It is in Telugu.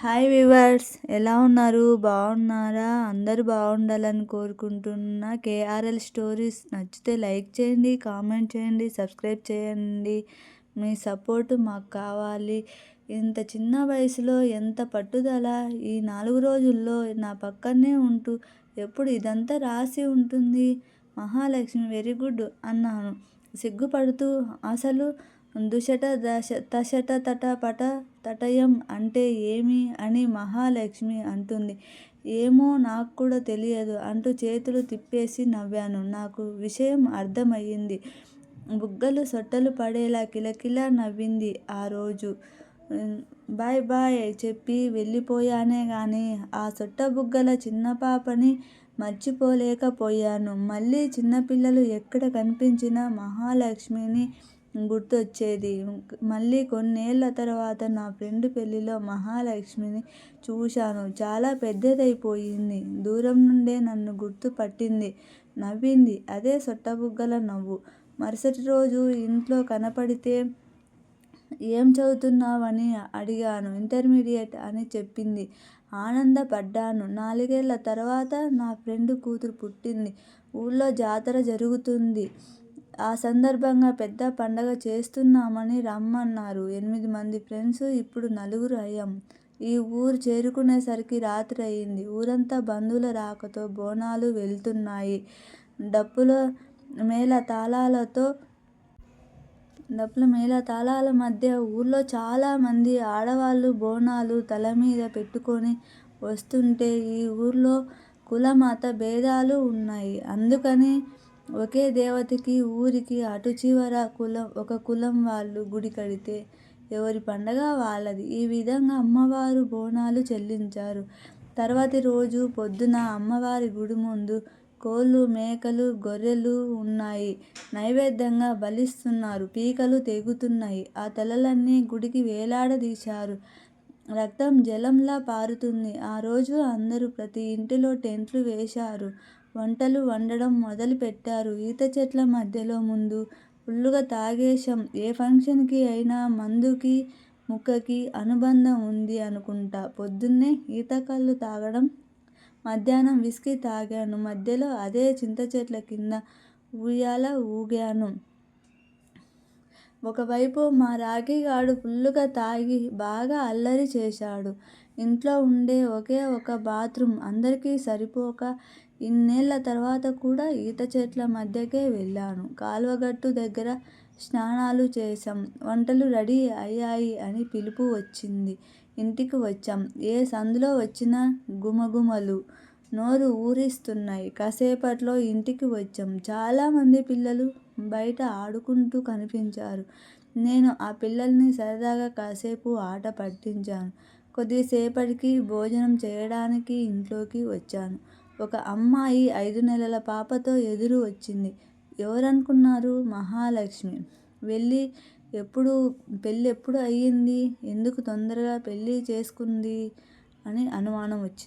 హాయ్ వివర్స్ ఎలా ఉన్నారు? బాగున్నారా? అందరూ బాగుండాలని కోరుకుంటున్నా కేఆర్ఎల్ స్టోరీస్ నచ్చితే లైక్ చేయండి కామెంట్ చేయండి సబ్స్క్రైబ్ చేయండి. మీ సపోర్ట్ మాకు కావాలి. ఇంత చిన్న వయసులో ఎంత పట్టుదల ఈ నాలుగు రోజుల్లో నా పక్కనే ఉంటూ ఎప్పుడు ఇదంతా రాసి ఉంటుంది. మహాలక్ష్మి వెరీ గుడ్ అన్నాను. సిగ్గుపడుతూ అసలు దుషట దశ తషట తట పట తటయం అంటే ఏమి అని మహాలక్ష్మి అంటుంది. ఏమో నాకు కూడా తెలియదు అంటూ చేతులు తిప్పేసి నవ్వాను. నాకు విషయం అర్థమయ్యింది. బుగ్గలు సొట్టలు పడేలా కిలకిలా నవ్వింది ఆ రోజు. బాయ్ బాయ్ చెప్పి వెళ్ళిపోయానే కానీ ఆ సొట్ట బుగ్గల చిన్న పాపని మర్చిపోలేకపోయాను. మళ్ళీ చిన్నపిల్లలు ఎక్కడ కనిపించినా మహాలక్ష్మిని గుర్తొచ్చేది. మళ్ళీ కొన్నేళ్ళ తర్వాత నా ఫ్రెండ్ పెళ్ళిలో మహాలక్ష్మిని చూశాను. చాలా పెద్దదైపోయింది. దూరం నుండే నన్ను గుర్తుపట్టింది. నవ్వింది. అదే సొట్టబుగ్గల నవ్వు. మరుసటి రోజు ఇంట్లో కనపడితే ఏం చదువుతున్నావని అడిగాను. ఇంటర్మీడియట్ అని చెప్పింది. ఆనందపడ్డాను. నాలుగేళ్ళ తర్వాత నా ఫ్రెండ్ కూతురు పుట్టింది. ఊళ్ళో జాతర జరుగుతుంది. ఆ సందర్భంగా పెద్ద పండగ చేస్తున్నామని రమ్మన్నారు. ఎనిమిది మంది ఫ్రెండ్స్ ఇప్పుడు నలుగురు అయ్యాం. ఈ ఊరు చేరుకునేసరికి రాత్రి అయింది. ఊరంతా బంధువుల రాకతో బోనాలు వెళ్తున్నాయి. డప్పుల మేళ తాళాలతో డప్పుల మేళ తాళాల మధ్య ఊర్లో చాలామంది ఆడవాళ్ళు బోనాలు తల మీద పెట్టుకొని వస్తుంటే ఈ ఊర్లో కులమత భేదాలు ఉన్నాయి. అందుకని ఒకే దేవతకి ఊరికి అటు చివర కులం ఒక కులం వాళ్ళు గుడి కడితే ఎవరి పండగ వాళ్ళది. ఈ విధంగా అమ్మవారు బోనాలు చెల్లించారు. తర్వాతి రోజు పొద్దున అమ్మవారి గుడి ముందు కోళ్ళు మేకలు గొర్రెలు ఉన్నాయి. నైవేద్యంగా బలిస్తున్నారు. పీకలు తెగుతున్నాయి. ఆ తలలన్నీ గుడికి వేలాడదీశారు. రక్తం జలంలా పారుతుంది. ఆ రోజు అందరూ ప్రతి ఇంటిలో టెంట్లు వేశారు. వంటలు వండడం మొదలుపెట్టారు. ఈత చెట్ల మధ్యలో ముందు ఫుల్లుగా తాగేశాం. ఏ ఫంక్షన్కి అయినా మందుకి ముక్కకి అనుబంధం ఉంది అనుకుంటా. పొద్దున్నే ఈతకల్లు తాగడం మధ్యాహ్నం విస్కీ తాగాను. మధ్యలో అదే చింత చెట్ల కింద ఉయ్యాల ఊగాను. ఒకవైపు మా రాఖీగాడు ఫుల్లుగా తాగి బాగా అల్లరి చేశాడు. ఇంట్లో ఉండే ఒకే ఒక బాత్రూమ్. అందరికీ సరిపోక ఇన్నేళ్ళ తర్వాత కూడా ఈత చెట్ల మధ్యకే వెళ్ళాను. కాలువగట్టు దగ్గర స్నానాలు చేశాం. వంటలు రెడీ అయ్యాయి అని పిలుపు వచ్చింది. ఇంటికి వచ్చాం. ఏ సందులో వచ్చినా గుమగుమలు నోరు ఊరిస్తున్నాయి. కాసేపట్లో ఇంటికి వచ్చాం. చాలామంది పిల్లలు బయట ఆడుకుంటూ కనిపించారు. నేను ఆ పిల్లల్ని సరదాగా కాసేపు ఆట పట్టించాను. కొద్దిసేపటికి భోజనం చేయడానికి ఇంట్లోకి వచ్చాను. ఒక అమ్మాయి ఐదు నెలల పాపతో ఎదురు వచ్చింది. ఎవరనుకున్నారు? మహాలక్ష్మి. వెళ్ళి ఎప్పుడు పెళ్ళి ఎప్పుడు అయ్యింది? ఎందుకు తొందరగా పెళ్ళి చేసుకుంది? అని అనుమానం వచ్చింది.